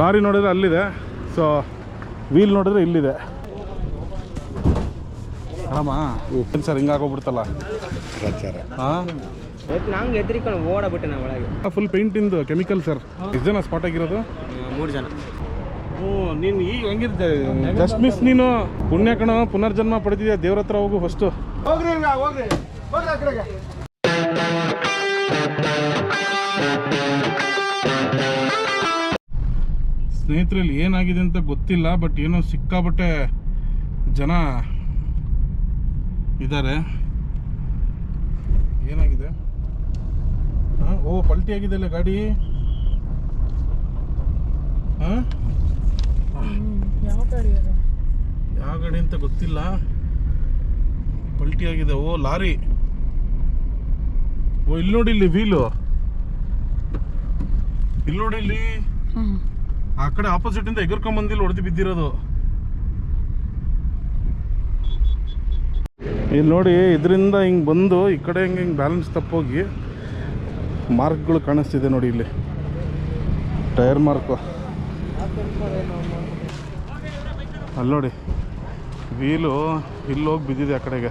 Lorry ನೋಡಿದ್ರೆ ಅಲ್ಲಿದೆ. So wheel ನೋಡಿದ್ರೆ ಇಲ್ಲಿದೆ. ಆರಾಮ ಸರ್ ಹಿಂಗಾಗೋಗ್ಬಿಡ್ತಲ್ಲ ಹಾಂ? ನಂಗೆ ಎದ್ರಿಕೊಂಡು ಓಡಬಿಟ್ಟೆ ನಾ ಒಳಗೆ. ಫುಲ್ ಪೇಂಟಿಂದು ಕೆಮಿಕಲ್ ಸರ್ ಎಷ್ಟು ಜನ ಸ್ಪಾಟ್ ಆಗಿರೋದು? ಮೂರು ಜನ. ಓ ನೀನು ಈಗ ಹಂಗಿದ್ದೆ? ಜಸ್ಟ್ ಮಿಸ್ ನೀನು. ಪುಣ್ಯ ಕಣ ಪುನರ್ಜನ್ಮ ಪಡೆದಿದ್ಯಾ? ದೇವ್ರ ಹತ್ರ ಹೋಗು ಫಸ್ಟು ಸ್ನೇಹಿತರಲ್ಲಿ ಏನಾಗಿದೆ ಅಂತ ಗೊತ್ತಿಲ್ಲ ಬಟ್ ಏನೋ ಸಿಕ್ಕಾಬಟ್ಟೆ ಜನ ಇದ್ದಾರೆ. ಏನಾಗಿದೆ? ಹಾಂ? ಓ ಪಲ್ಟಿ ಆಗಿದೆ ಅಲ್ಲ ಗಾಡಿ? ಹಾಂ? ಯಾವ ಗಾಡಿ ಯಾವ ಗಾಡಿ ಅಂತ ಗೊತ್ತಿಲ್ಲ. ಪಲ್ಟಿ ಆಗಿದೆ. ಓ ಲಾರಿ. ಓ ಇಲ್ಲಿ ನೋಡಿ ಇಲ್ಲಿ ವೀಲು ಇಲ್ಲಿ ನೋಡಿ ಇಲ್ಲಿ. ಆ ಕಡೆ ಆಪೋಸಿಟ್ ಇಂದ ಎಗರ್ಕೊಂಡ್ ಬಂದಿಲ್ಲ ಹೊಡೆದು ಬಿದ್ದಿರೋದು. ಇಲ್ಲಿ ನೋಡಿ, ಇದರಿಂದ ಹಿಂಗೆ ಬಂದು ಈ ಕಡೆ ಹಿಂಗೆ ಹಿಂಗೆ ಬ್ಯಾಲೆನ್ಸ್ ತಪ್ಪೋಗಿ ಮಾರ್ಕ್ಗಳು ಕಾಣಿಸ್ತಿದೆ ನೋಡಿ ಇಲ್ಲಿ. Tyre mark. ಅಲ್ಲಿ ನೋಡಿ ವೀಲು ಇಲ್ಲೋಗಿ ಬಿದ್ದಿದೆ ಆ ಕಡೆಗೆ.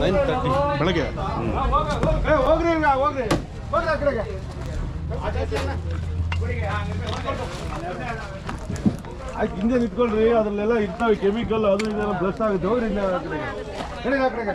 ನೈನ್ ತರ್ಟಿ ಬೆಳಗ್ಗೆ. ಹೋಗ್ರಿ ಹೋಗ್ರಿ. ಹೋಗ್ರಿ ಆ ಕಡೆಗೆ. ಆಯ್ತು ಹಿಂದೆ ನಿಂತ್ಕೊಳ್ರಿ ಅದ್ರಲ್ಲೆಲ್ಲ ಇರ್ತಾವೆ ಕೆಮಿಕಲ್ ಅದು ಇದೆಲ್ಲ ಬ್ಲಸ್ಟ್ ಆಗುತ್ತೆ. ಹೋಗ್ರಿ ಹಿಂದೆ ಆ ಕಡೆಗೆ. ಕಡೆಗೆ ಆ ಕಡೆಗೆ.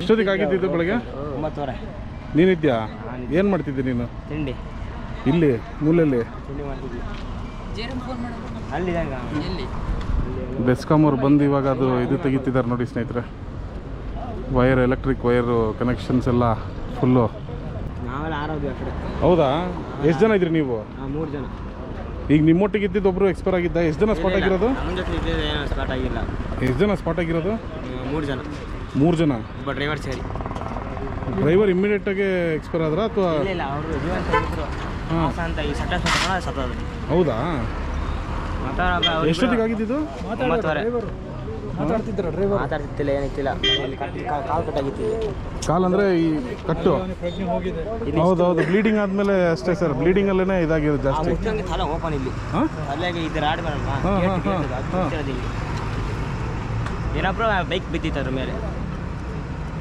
ಎಷ್ಟೊತ್ತಿಗೆ ಆಗಿದ್ದು ಬೆಳಗ್ಗೆ? ಒಂಬತ್ತುವರೆ. ನೀನಿದ್ಯಾ? ಏನು ಮಾಡ್ತಿದ್ದೆ ನೀನು? ತಿಂಡಿ. ಇಲ್ಲಿ ಮೂಲೆಯಲ್ಲಿ? ಬೆಸ್ಕಾಮವ್ರು ಬೆಸ್ಕಾಮ್ ಅವ್ರು ಬಂದು ಇವಾಗ ಅದು ಇದು ತೆಗಿತಿದ್ದಾರೆ ನೋಡಿ ಸ್ನೇಹಿತರೆ. ವೈರ್ ಎಲೆಕ್ಟ್ರಿಕ್ ವೈರು ಕನೆಕ್ಷನ್ಸ್ ಎಲ್ಲ ಫುಲ್ಲು. ಹೌದಾ? ಎಷ್ಟು ಜನ ಇದ್ರಿ ನೀವು? ಮೂರು ಜನ. ಈಗ ನಿಮ್ಮೊಟ್ಟಿಗೆ ಇದ್ದಿದ್ದು ಒಬ್ರು ಎಕ್ಸ್ಪೈರ್ ಆಗಿದ್ದ? ಎಷ್ಟು ಜನ ಸ್ಪಾಟ್ ಆಗಿರೋದು? ನಮ್ಮ ಜೊತೆ ಇದ್ದಿದ್ದು ಏನೋ ಸ್ಟಾರ್ಟ್ ಆಗಿಲ್ಲ. ಎಷ್ಟು ಜನ ಸ್ಪಾಟ್ ಆಗಿರೋದು? ಮೂರು ಜನ. ಮೂರು ಜನ? ಒಬ್ಬ ಡ್ರೈವರ್ ಸೇರಿ. ಡ್ರೈವರ್ ಇಮ್ಮಿಡಿಯೇಟಾಗಿ ಎಕ್ಸ್ಪೈರ್ ಆದ್ರ ಅಥವಾ? ಇಲ್ಲ ಇಲ್ಲ ಅವರು ಜೀವಂತ ಇದ್ರು ಅಂತ ಈ ಸಟ್ಟ ಹೌದಾ? ಮಾತಾಡ ಎಷ್ಟೊತ್ತಿಗೆ ಆಗಿದ್ದು ಒಂಬತ್ತುವರೆ. ಮಾತಾಡ್ತಿದ್ರ ಡ್ರೈವರ್ ಮಾತಾಡ್ತಿದ್ದಿಲ್ಲ ಏನಿತ್ತಿಲ್ಲ ಇಲ್ಲಿ ಕಟ್- ಕಾ- ಕಾಲು ಕಟ್ಟಾಗಿತ್ತು. ಕಾಲ್ ಅಂದ್ರೆ ಈ ಕಟ್ಟು? ಹೌದೌದು ಬ್ಲೀಡಿಂಗ್ ಆದಮೇಲೆ ಅಷ್ಟೇ ಸರ್. ಬ್ಲೀಡಿಂಗಲ್ಲೇ ಇದಾಗಿರೋದು ಆ ಜಾಸ್ತಿ. ಮುಚ್ಚಂಗೆ ತಲೆ ಓಪನ್ ಇಲ್ಲಿ. ಹಾಂ? ಅಲ್ಲಿಗೆ ಇದು ರಾಡ್ ಬರಲ್ವಾ? ಹಾ, ಗೇಟ್ ಹಾ, ಗೇಟ್ ಅದು ಹಾ. ಮುಚ್ಚಿರೋದು ಇಲ್ಲಿ. ಏನಪ್ಪ ಬೈಕ್ ಬಿದ್ದಿತ್ತು ಅದ್ರ ಮೇಲೆ.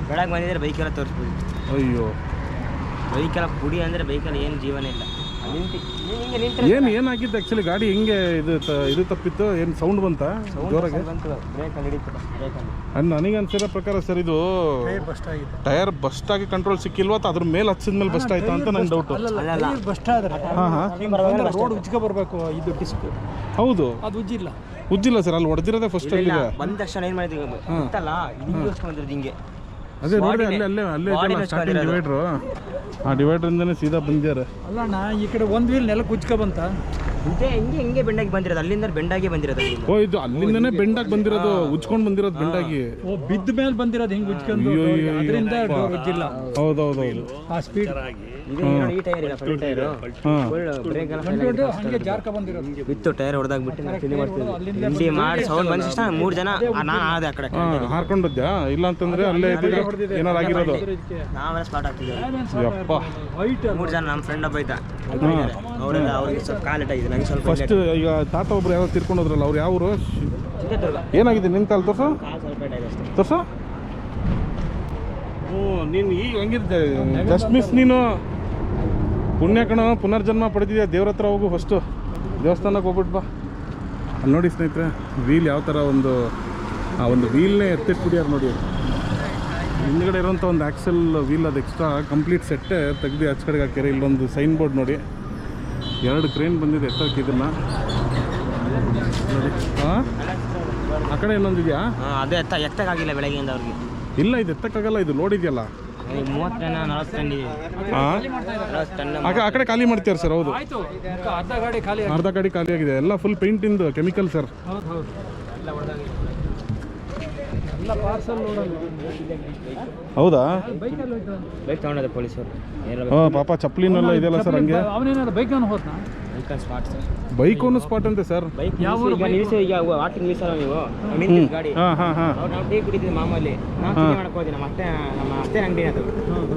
ಬೆಳಗ್ಗೆ ಬಂದಿದ್ರೆ ಬೈಕೆಲ್ಲ ತೋರಿಸ್ಬೋದು. ಅಯ್ಯೋ. ಬೈಕೆಲ್ಲ ಪುಡಿ ಅಂದರೆ ಬೈಕಲ್ಲಿ ಏನು ಜೀವನ ಇಲ್ಲ. ಏನು ಏನಾಗಿತ್ತು ಆ್ಯಕ್ಚುಲಿ ಗಾಡಿ ಹೆಂಗೆ ಇದು ತ- ಇದು ತಪ್ಪಿತ್ತು? ಏನು ಸೌಂಡ್ ಬಂತ? ಜೋರಾಗಿ? ನನಗೆ ಅನ್ಸಿರೋ ಪ್ರಕಾರ ಸರ್ ಇದು ಬಸ್ಟ್ ಆಗಿದೆ. ಟೈರ್ ಬಸ್ಟ್ ಆಗಿ ಕಂಟ್ರೋಲ್ ಸಿಕ್ಕಿಲ್ವಾ ಅಥವಾ ಅದ್ರ ಮೇಲೆ ಹಚ್ಚಿದ ಮೇಲೆ ಬಸ್ಟ್ ಆಯ್ತಾ ಅಂತ ನನ್ನ ಡೌಟು ಬಸ್ಟ್ ಆದ್ರೆ ರೋಡ್ ಉಜ್ಕ ಬರಬೇಕು ಇದು ಡಿಸ್ಕ್ ಹೌದು. ಅದು ಉಜ್ಜಿಲ್ಲ. ಉಜ್ಜಿಲ್ಲ ಸರ್ ಅಲ್ಲಿ ಹೊಡೆದಿರೋದೇ ಫಸ್ಟ್ ಬಂದ ತಕ್ಷಣ ಏನು ಮಾಡಿದ್ವಿ ಗೊತ್ತಲ್ಲ ಹಿಂಗೆ. ಅದೇ ನೋಡಿ ಅಲ್ಲೇ ಅಲ್ಲೇ ಅಲ್ಲೇ ಇದೆಯಲ್ಲ ಸ್ಟಾರ್ಟಿಂಗ್. ಡಿವೈಡ್ರು ಆ ಡಿವೈಡ್ರಿಂದನೇ ಸೀದಾ ಬಂದ್ಯಾರ. ಅಲ್ಲಣ್ಣ ಈ ಕಡೆ ಒಂದ್ ವೀಲ್ ನೆಲ ಉಜ್ಕ ಬಂತ. ಹಿಂಗೆ ಹಿಂಗೆ ಹಿಂಗೆ ಬೆಂಡಾಗಿ ಬಂದಿರೋದು. ಅಲ್ಲಿಂದ ಬೆಂಡಾಗಿ ಬಂದಿರೋದು ಅಲ್ಲಿಂದ ಓ ಇದು ಅಲ್ಲಿಂದನೇ ಬೆಂಡಾಗಿ ಬಂದಿರೋದು ಉಜ್ಕೊಂಡು ಬಂದಿರೋದು ಬೆಂಡಾಗಿ. ಓ ಬಿದ್ದ ಮೇಲೆ ಬಂದಿರೋದು ಹಿಂಗ್ ಉಜ್ಕೊಂಡು ಅಯ್ಯೋ, ಅಯ್ಯೋ, ಅದರಿಂದ ಅಯ್ಯೋ. ಹೌದೌದೌದು. ಆ ಸ್ಪೀಡ್ ಇದು ನೋಡಿ ಈ ಟೈರ್ ಇಲ್ಲ ಫುಲ್ ಟೈರ್. ಬ್ರೇಕ್ ಎಲ್ಲ. ಹಂಗೆ ಜಾರ್ಕ ಬಂದಿರೋದು. ಬಿತ್ತು ಟೈರ್ ಹೊಡೆದಾಗ ಬಿಟ್ಟಿ ತಿಂಡಿ ಮಾಡಿ ಸೌಂಡ್ ಬಂದ ತಕ್ಷಣ ಮೂರು ಜನ ನಾನು ಆದೆ ಆ ಕಡೆ. ಹಾಂ ಇಲ್ಲ ಅಂತಂದ್ರೆ ಅಲ್ಲೇ ಇದ್ದಿದ್ರೆ ಏನಾರು ಆಗಿರೋದು. ನಾವೆಲ್ಲ ಸ್ಟಾರ್ಟ್ ಆಗ್ತಿದ್ದೀವಿ. ಯಪ್ಪ. ಹೈಟ್ ಮೂರು ಜನ ನಮ್ಮ ಫ್ರೆಂಡ್ ಒಬ್ಬ ಇದ್ದ. ಅವರೆಲ್ಲ ಅವ್ರಿಗೆ ಸ್ವಲ್ಪ ನಂಗೆ ಸ್ವಲ್ಪ ಫಸ್ಟ್ ಈಗ ತಾತ ಒಬ್ರು ಯಾರೋ ತಿರ್ಕೊಂಡ್ರಲ್ಲ ಹೋದ್ರಲ್ಲ ಅವ್ರು ಯಾವರು ಚಿತ್ರದುರ್ಗ ಏನಾಗಿದೆ ನಿನ್ನ ಕಾಲು ತೋರ್ಸು? ಕಾಲು ಸ್ವಲ್ಪ ಇಟ್ಟಾಗಿದೆ ಅಷ್ಟೇ. ತೋರ್ಸು. ಓ ನೀನು ಈಗ ಹಂಗಿದ್ದೆ ಜಸ್ಟ್ ಮಿಸ್ ನೀನು. ಪುಣ್ಯ ಕಣ ಪುನರ್ಜನ್ಮ ಪಡೆದಿದ್ಯಾ? ದೇವ್ರ ಹತ್ರ ಹೋಗು ಫಸ್ಟು ದೇವಸ್ಥಾನಕ್ಕೆ ಹೋಗ್ಬಿಟ್ಟು ಬಾ. ಅಲ್ಲಿ ನೋಡಿ ಸ್ನೇಹಿತರೆ ವೀಲ್ ಯಾವ ಥರ ಒಂದು ಆ ಒಂದು ವೀಲ್ನೇ ಎತ್ತಿಟ್ಬಿಡ್ಯಾರ ನೋಡಿ. ಹಿಂದ್ಗಡೆ ಇರೋಂಥ ಒಂದು ಆಕ್ಸೆಲ್ ವೀಲ್ ಅದು ಎಕ್ಸ್ಟ್ರಾ ಕಂಪ್ಲೀಟ್ ಸೆಟ್ಟೆ ತೆಗ್ದು ಆಚೆ ಕಡೆಗೆ ಹಾಕ್ಯಾರ. ಇಲ್ಲೊಂದು ಸೈನ್ ಬೋರ್ಡ್ ನೋಡಿ. ಎರಡು ಕ್ರೇನ್ ಬಂದಿದೆ ಎತ್ತಕ್ಕೆ ಇದನ್ನ. ಹಾಂ ಆ ಕಡೆ ಇನ್ನೊಂದು ಇದೆಯಾ? ಹಾಂ ಅದು ಎತ್ತ ಎತ್ತಕ್ಕಾಗಿಲ್ಲ ಬೆಳಗ್ಗೆಯಿಂದ ಅವ್ರಿಗೆ. ಇಲ್ಲ ಇದು ಎತ್ತಕ್ಕಾಗಲ್ಲ ಇದು ಲೋಡ್ ಇದೆಯಲ್ಲ. ಮೂವತ್ತು ಟನ್ ನಲ್ವತ್ತು ಟನ್ ಇದೆ ಹಾಂ ನಲ್ವತ್ತು ಟನ್ ಆ ಕ- ಆ ಕಡೆ ಖಾಲಿ ಮಾಡ್ತೀರಾ ಸರ್? ಹೌದು. ಆಯ್ತು ಅರ್ಧ ಗಾಡಿ ಖಾಲಿ ಅರ್ಧ ಗಾಡಿ ಖಾಲಿ ಆಗಿದೆ. ಎಲ್ಲ ಫುಲ್ ಪೇಂಟಿಂದು ಕೆಮಿಕಲ್ ಸರ್ ಹೌದು ಹೌದು. ಹೌದಾ? ಬೈಕಲ್ಲಿ ಹೋಯ್ತು ಬೈಕ್ ತಗೊಂಡ ಪೊಲೀಸರು ಹಾಂ ಪಾಪ ಚಪ್ಪಲಿನೆಲ್ಲ ಇದೆಯಲ್ಲ ಸರ್ ಹಂಗೆ? ಅವನೇನಾದ್ರು bike ಹೋದ್ನಾ? Spot sir. Bike on spot ಅಂತೆ ಸರ್. ಬೈಕ್ ಯಾವ ಯಾವ ಈಗ ವಾಕಿಂಗ್ ನಿಲ್ಲಿಸಲ್ಲ ನೀವು? ನಿಂತಿದ್ದು ಗಾಡಿ. ಹಾಂ ಹಾಂ ಹಾಂ. ನಾವು ಟೀ ಕುಡಿತೀವಿ ಮಾಮೂಲಿ. ನಾವು ಹಾ. ಮಾಡಕ್ಕೆ ಮಾಡಕ್ ಹೋದ್ವಿ ನಮ್ಮ ಅತ್ತೆ ನಮ್ಮ ಅತ್ತೆ ಅಂಗಡಿ ಅದು.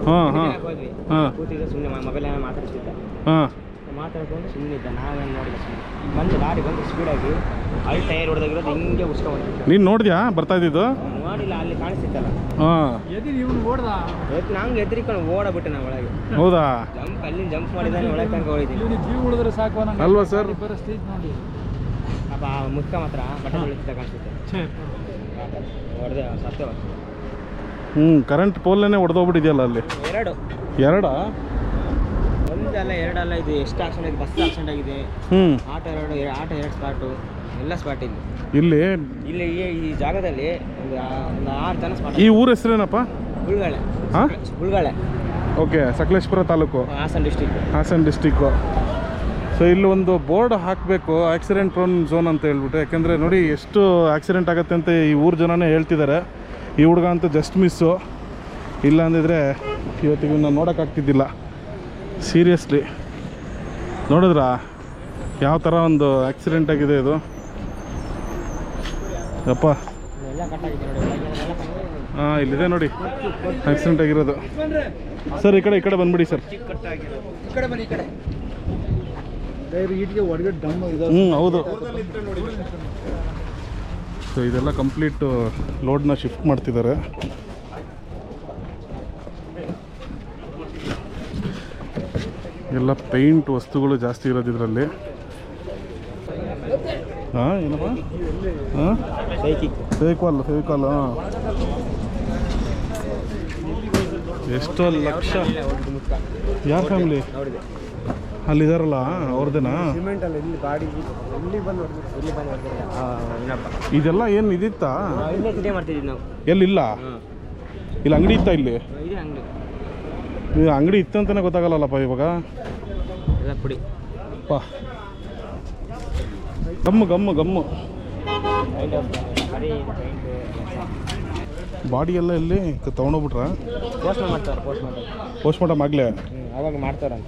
ಹಾಂ ಹಾಂ. ಹೋದ್ವಿ. ಕೂತಿದ್ದೆ ಸುಮ್ಮನೆ ಮೊಬೈಲ್ ಏನೋ ಮಾತಾಡ್ತಿದ್ದ ಹಾಂ. ಮಾತಾಡ್ಕೊಂಡು ಸುಮ್ಮನೆ ಇದ್ದ ನಾವೇನು ನೋಡಿಲ್ಲ ಸುಮ್ಮನೆ ಬಂದು ಗಾಡಿ ಬಂದು ಸ್ಪೀಡಾಗಿ ಅಲ್ಲಿ ಟೈರ್ ಹೊಡೆದಾಗಿರೋದು ಹಿಂಗೆ ಉಸ್ಕೊಂಡ್ಬಿಟ್ಟು ನೀನು ನೋಡಿದ್ಯಾ? ಬರ್ತಾ ಇದ್ದಿದ್ದು? ನೋಡಿಲ್ಲ ಅಲ್ಲಿ ಕಾಣಿಸ್ತಿತ್ತಲ್ಲ. ಹಾಂ. ಎದಿ ಇವನು ಓಡ್ದ? ಎತ್ ನಂಗೆ ಎದ್ರಿಕೊಂಡು ಓಡಬಿಟ್ಟೆ ನಾವು ಒಳಗೆ. ಹೌದಾ? ಜಂಪ್ ಅಲ್ಲಿ ಜಂಪ್ ಮಾಡಿದ್ದಾನೆ ಒಳಗೆ ತನಕ ಹೋಗಿದ್ದೀನಿ. ಇವನು ಜೀವ ಉಳಿದ್ರೆ ಸಾಕು ಅನ್ನಂಗೆ ಅಲ್ವಾ ಸರ್? ಪರಿಸ್ಥಿತಿ ನೋಡಿ ಅಪ್ಪ ಮುಖ ಮಾತ್ರ ಬಟ್ಟೆ ಉಳಿತ ಕಾಣಿಸುತ್ತೆ ಹೊಡೆದೆ ಸತ್ಯ ಹ್ಞೂ ಕರೆಂಟ್ ಪೋಲ್ನೇ ಹೊಡೆದೋಗ್ಬಿಟ್ಟಿದೆಯಲ್ಲ ಅಲ್ಲಿ? ಎರಡು. ಎರಡಾ? ಒಂದಲ್ಲ ಎರಡಲ್ಲ ಇದು ಎಷ್ಟು ಆಕ್ಸಿಡೆಂಟ್ ಆಗಿದೆ ಬಸ್ ಆಕ್ಸಿಡೆಂಟ್ ಆಗಿದೆ. ಹ್ಞೂ ಆಟೋ ಎರಡು ಆಟೋ ಎರಡು ಸ್ಪಾಟು ಎಲ್ಲ ಸ್ಪಾಟ್ ಇಲ್ಲಿ. ಇಲ್ಲಿ? ಇಲ್ಲಿ ಈ- ಈ ಜಾಗದಲ್ಲಿ ಒಂದು ಆ- ಒಂದು ಆರು ಜನ ಸ್ಪಾಟ್ ಈ ಊರ ಹೆಸರೇನಪ್ಪ? ಹುಳ್ಗಳೆ ಹಾಂ? ಹುಳ್ಗಳೆ okay Sakleshpur taluk. Hassan district Hassan district so ಇಲ್ಲಿ ಒಂದು ಬೋರ್ಡ್ ಹಾಕಬೇಕು ಆಕ್ಸಿಡೆಂಟ್ ಪ್ರೋನ್ ಝೋನ್ ಅಂತ ಹೇಳ್ಬಿಟ್ಟು. ಯಾಕೆಂದರೆ ನೋಡಿ ಎಷ್ಟು ಆಕ್ಸಿಡೆಂಟ್ ಆಗುತ್ತೆ ಅಂತ ಈ ಊರು ಜನನೇ ಹೇಳ್ತಿದ್ದಾರೆ ಈ ಹುಡುಗ ಅಂತೂ ಜಸ್ಟ್ ಮಿಸ್ಸು ಇಲ್ಲ ಅಂದಿದ್ರೆ ಇವತ್ತಿಗೆ ನಾನು ನೋಡೋಕ್ಕಾಗ್ತಿದ್ದಿಲ್ಲ ಸೀರಿಯಸ್ಲಿ ನೋಡಿದ್ರಾ? ಯಾವ ಥರ ಒಂದು ಆಕ್ಸಿಡೆಂಟ್ ಆಗಿದೆ ಇದು? ಅಪ್ಪ. ಹಾಂ, ಇಲ್ಲಿದೆ ನೋಡಿ. ಆಕ್ಸಿಡೆಂಟ್ ಆಗಿರೋದು. ಸರ್, ಈ ಕಡೆ ಈ ಕಡೆ ಬಂದ್ಬಿಡಿ, ಸರ್. ಹೌದು. ಸೊ ಇದೆಲ್ಲ ಕಂಪ್ಲೀಟ್ ಲೋಡ್ನ ಶಿಫ್ಟ್ ಮಾಡ್ತಿದ್ದಾರೆ. ಎಲ್ಲ ಪೇಂಟ್ ವಸ್ತುಗಳು ಜಾಸ್ತಿ ಇರೋದು ಇದರಲ್ಲಿ ಹಾಂ ಏನಪ್ಪ? ಹಾಂ? ಫೇವಿಕಾಲ್ ಫೇವಿಕಾಲ್ ಹಾಂ. ಎಷ್ಟೋ ಲಕ್ಷ. ಯಾರ ಯಾವ ಫ್ಯಾಮಿಲಿ ಅಲ್ಲಿದಾರಲ್ಲ ಅವ್ರದ್ದೇನಾ ಇದೆಲ್ಲ ಏನು ಇದಿತ್ತಾ? ಎಲ್ಲಿಲ್ಲ? ಇಲ್ಲಿ ಅಂಗಡಿ ಇತ್ತಾ ಇಲ್ಲಿ? ಅಂಗಡಿ ಇತ್ತಂತಾನೆ ಗೊತ್ತಾಗಲ್ಲಪ್ಪ ಗೊತ್ತಾಗಲ್ಲಲ್ಲಪ್ಪ ಇವಾಗ? ಪಾ. Gum gum gum. ಬಾಡಿ ಎಲ್ಲ ಇಲ್ಲಿ ತೊಗೊಂಡೋಗ್ಬಿಟ್ರ? ಪೋಸ್ಟ್ ಮಾಡ್ತಾರೆ ಪೋಸ್ಟ್ ಮಾರ್ಟಮ್ ಆಗಲೇ? ಹ್ಞೂ ಅವಾಗ ಮಾಡ್ತಾರಂತ.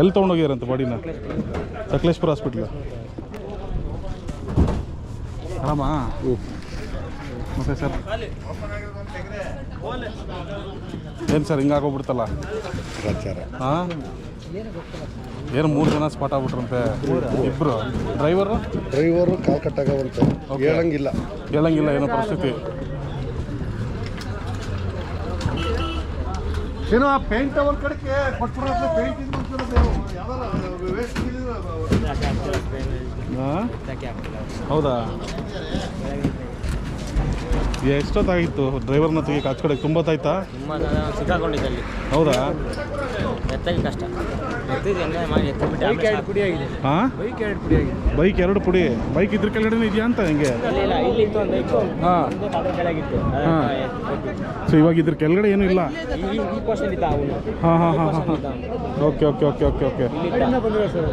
ಎಲ್ಲಿ ತೊಗೊಂಡೋಗ್ಯಾರಂತ ಬಾಡಿನ? ಸಕಲೇಶ್ಪುರ ಹಾಸ್ಪಿಟ್ಲ್. ಆರಾಮಾ? ಮತ್ತೆ ಸರ್? ಏನು ಸರ್ ಹಿಂಗಾಗೋಗ್ಬಿಡ್ತಲ್ಲ ಹಾಂ ಏನು ಮೂರು ಜನ ಸ್ಪಾಟ್ ಆಗ್ಬಿಟ್ರಂತೆ? ಇಬ್ಬರು ಡ್ರೈವರು ಡ್ರೈವರು ಕಾಲ್ ಕಟ್ಟಾಗವಂತೆ. ಹೇಳಂಗಿಲ್ಲ. ಹೇಳಂಗಿಲ್ಲ ಏನೋ ಪರಿಸ್ಥಿತಿ. ಏನೋ ಆ ಪೇಂಟ್ ಅವ್ರ ಕಡೆಗೆ ಕೊಟ್ಬಿಡೋದು ಪೇಂಟ್ ಇದು ಹೌದಾ? ಎಷ್ಟೊತ್ತಾಗಿತ್ತು? ಡ್ರೈವರ್ನ ತೆಗಿಯಕ್ಕೆ ಹಚ್ಕೊಡಕ್ಕೆ ತುಂಬ ತಾಯ್ತಾ ಸಿಕ್ಕಾಕೊಂಡಿದ್ದಲ್ಲಿ ಹೌದಾ? ಎತ್ತಕ್ಕೆ ಕಷ್ಟ. ಹಾಂ? ಬೈಕ್ ಎರಡು ಪುಡಿ ಆಗಿದೆ. ಬೈಕ್ ಎರಡು ಪುಡಿ. ಬೈಕ್ ಇದ್ರ ಕೆಳಗಡೆ ಇದೆಯಾ ಅಂತ ಹೆಂಗೆ? ಇಲ್ಲ ಇಲ್ಲ ಇಲ್ಲಿ ಇತ್ತು ಒಂದು ಬೈಕು ಹಾಂ. ಹಾ. ಸೊ ಇವಾಗ ಇದ್ರ ಕೆಳಗಡೆ ಏನು ಇಲ್ಲ? ಈ ಈ ಪೋರ್ಷನ್ ಇದ್ದ ಅವನು. ಹಾಂ ಹಾಂ ಹಾಂ ಹಾಂ okay okay okay okay okay ಇಲ್ಲಿದ್ದ ಬಂದಿರೋ ಸರ್.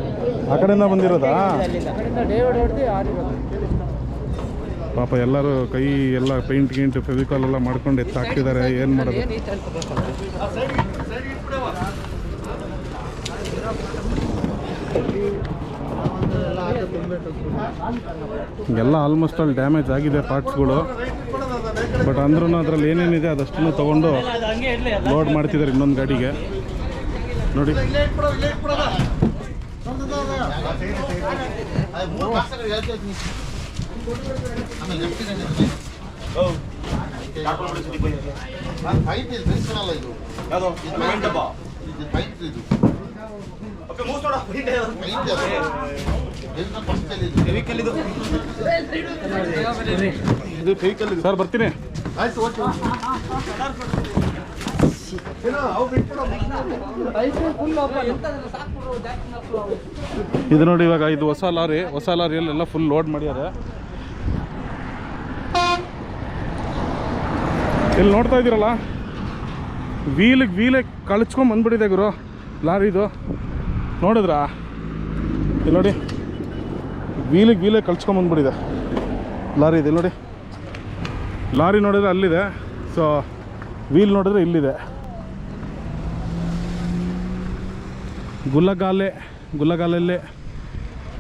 ಆ ಕಡೆಯಿಂದ ಬಂದಿರೋದಾ? ಪಾಪ ಎಲ್ಲರೂ ಕೈ ಎಲ್ಲ ಪೇಂಟ್ ಗೇಂಟ್ ಫೆವಿಕಾಲ್ ಎಲ್ಲ ಮಾಡ್ಕೊಂಡು ಎತ್ತಾಕ್ತಿದ್ದಾರೆ. ಏನು ಮಾಡೋದು? ಎಲ್ಲ ಆಲ್ಮೋಸ್ಟ್ ಅಲ್ಲಿ ಡ್ಯಾಮೇಜ್ ಆಗಿದೆ ಪಾರ್ಟ್ಸ್ಗಳು ಬಟ್ ಅಂದ್ರೂ ಅದರಲ್ಲಿ ಏನೇನಿದೆ ಅದಷ್ಟನ್ನು ತೊಗೊಂಡು ಲೋಡ್ ಮಾಡ್ತಿದ್ದಾರೆ ಇನ್ನೊಂದು ಗಾಡಿಗೆ. ನೋಡಿ. ಇದು. ಇದು. ಫೇವಿಕಲ್ ಸರ್ ಬರ್ತೀನಿ. ಆಯ್ತು ಇದು ನೋಡಿ ಇವಾಗ ಇದು ಹೊಸ ಲಾರಿ ಹೊಸ ಲಾರಿಯಲ್ಲೆಲ್ಲ ಫುಲ್ ಲೋಡ್ ಮಾಡ್ಯಾರ ಇಲ್ಲಿ ನೋಡ್ತಾ ಇದ್ದೀರಲ್ಲ? ವೀಲಿಗೆ ವೀಲೇ ಕಳಿಸ್ಕೊಂಡ್ ಬಂದ್ಬಿಟ್ಟಿದೆ ಗುರು ಲಾರಿದು ನೋಡಿದ್ರಾ? ಇಲ್ಲಿ ನೋಡಿ. ವೀಲಿಗೆ ವೀಲೇ ಕಳ್ಸ್ಕೊಂಬಂದ್ಬಿಟ್ಟಿದೆ ಲಾರಿ ಇದೆ ನೋಡಿ. ಲಾರಿ ನೋಡಿದ್ರೆ ಅಲ್ಲಿದೆ. ಸೊ ವೀಲ್ ನೋಡಿದ್ರೆ ಇಲ್ಲಿದೆ. ಗುಲ್ಲಗಾಲೆ ಗುಲ್ಲಗಾಲಲ್ಲೇ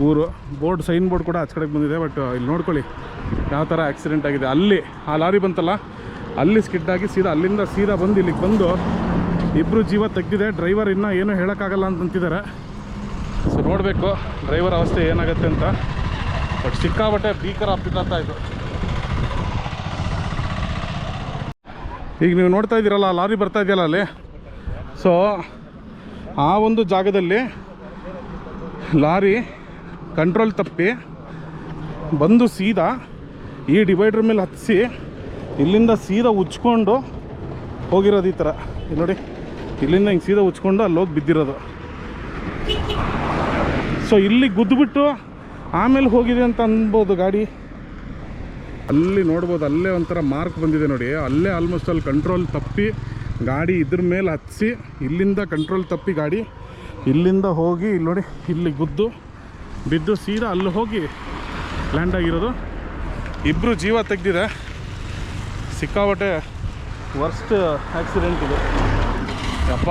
ಊರು. ಬೋರ್ಡ್ ಸೈನ್ ಬೋರ್ಡ್ ಕೂಡ ಆಚೆ ಕಡೆಗೆ ಬಂದಿದೆ ಬಟ್ ಇಲ್ಲಿ ನೋಡ್ಕೊಳ್ಳಿ. ಯಾವ ಥರ ಆಕ್ಸಿಡೆಂಟ್ ಆಗಿದೆ. ಅಲ್ಲಿ, ಆ ಲಾರಿ ಬಂತಲ್ಲ? ಅಲ್ಲಿ ಸ್ಕಿಡ್ಡಾಗಿ ಸೀದಾ ಅಲ್ಲಿಂದ ಸೀದಾ ಬಂದು ಇಲ್ಲಿಗೆ ಬಂದು ಇಬ್ಬರು ಜೀವ ತೆಗ್ದಿದೆ. ಡ್ರೈವರ್ ಇನ್ನೂ ಏನೂ ಹೇಳೋಕ್ಕಾಗಲ್ಲ ಅಂತ ಅಂತಿದ್ದಾರೆ. ಸೊ ನೋಡಬೇಕು, ಡ್ರೈವರ್ ಅವಸ್ಥೆ ಏನಾಗುತ್ತೆ ಅಂತ. ಬಟ್ ಸಿಕ್ಕಾಬಟ್ಟೆ ಭೀಕರ ಇದು. ಈಗ ನೀವು ನೋಡ್ತಾ ಇದ್ದೀರಲ್ಲ, ಲಾರಿ ಬರ್ತಾ ಇದೆಯಲ್ಲ ಅಲ್ಲಿ. ಸೊ ಆ ಒಂದು ಜಾಗದಲ್ಲಿ ಲಾರಿ ಕಂಟ್ರೋಲ್ ತಪ್ಪಿ ಬಂದು ಸೀದಾ ಈ ಡಿವೈಡ್ರ್ ಮೇಲೆ ಹತ್ತಿಸಿ ಇಲ್ಲಿಂದ ಸೀದಾ ಉಚ್ಕೊಂಡು ಹೋಗಿರೋದು ಈ ಥರ. ನೋಡಿ, ಇಲ್ಲಿಂದ ಹಿಂಗೆ ಸೀದಾ ಉಚ್ಕೊಂಡು ಅಲ್ಲಿ ಹೋಗಿ ಬಿದ್ದಿರೋದು. ಸೊ ಇಲ್ಲಿ ಗುದ್ದುಬಿಟ್ಟು ಆಮೇಲೆ ಹೋಗಿದೆ ಅಂತ ಅನ್ಬೋದು ಗಾಡಿ. ಅಲ್ಲಿ ನೋಡ್ಬೋದು, ಅಲ್ಲೇ ಒಂಥರ ಮಾರ್ಕ್ ಬಂದಿದೆ ನೋಡಿ. ಅಲ್ಲೇ ಆಲ್ಮೋಸ್ಟ್ ಅಲ್ಲಿ ಕಂಟ್ರೋಲ್ ತಪ್ಪಿ ಗಾಡಿ ಇದ್ರ ಮೇಲೆ ಹತ್ತಿಸಿ ಇಲ್ಲಿಂದ ಕಂಟ್ರೋಲ್ ತಪ್ಪಿ ಗಾಡಿ ಇಲ್ಲಿಂದ ಹೋಗಿ ಇಲ್ಲಿ ನೋಡಿ, ಇಲ್ಲಿ ಗುದ್ದು, ಬಿದ್ದು ಸೀದಾ ಅಲ್ಲಿ ಹೋಗಿ ಲ್ಯಾಂಡ್ ಆಗಿರೋದು. ಇಬ್ಬರು ಜೀವ ತೆಗ್ದಿದೆ. ಸಿಕ್ಕಾಪಟ್ಟೆ ವರ್ಸ್ಟ್ ಆಕ್ಸಿಡೆಂಟ್ ಇದು. ಯಪ್ಪ.